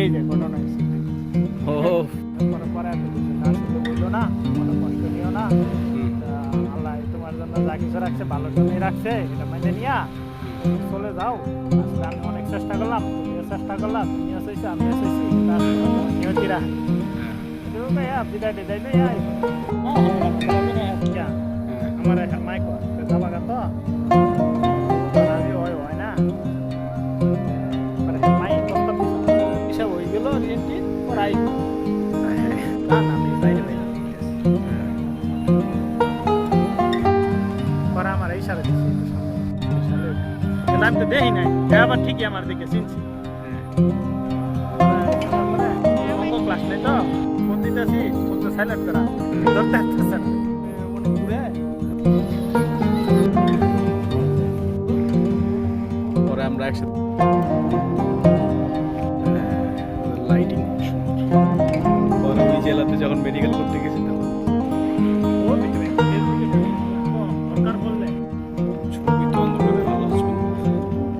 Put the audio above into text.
এই যে ঘটনা হয়েছে ও। তারপরে পরে এত কিছু না শুধু বলল না কোনো কষ্ট নিও না। আল্লাহ তোমার জন্য যা কিছু রাখছে ভালো জন্যই রাখছে এটা মেনে নিয়া চলে যাও। আসলে আমি অনেক চেষ্টা করলাম তুমিও চেষ্টা করলাম নিয়তিরা itu ya ya আমার পড়াই না না আমি বাইরে বাইরে পরে আমার ইশারা দিচ্ছে আমি তো দেখি নাই আবার ঠিকই আমার দিকে চিনছি ক্লাস নেই তো ফোন দিতেছি ফোন তো সাইলেন্ট করা ধরতে আসতেছে না পরে আমরা একসাথে लीगल कुत्ते किसी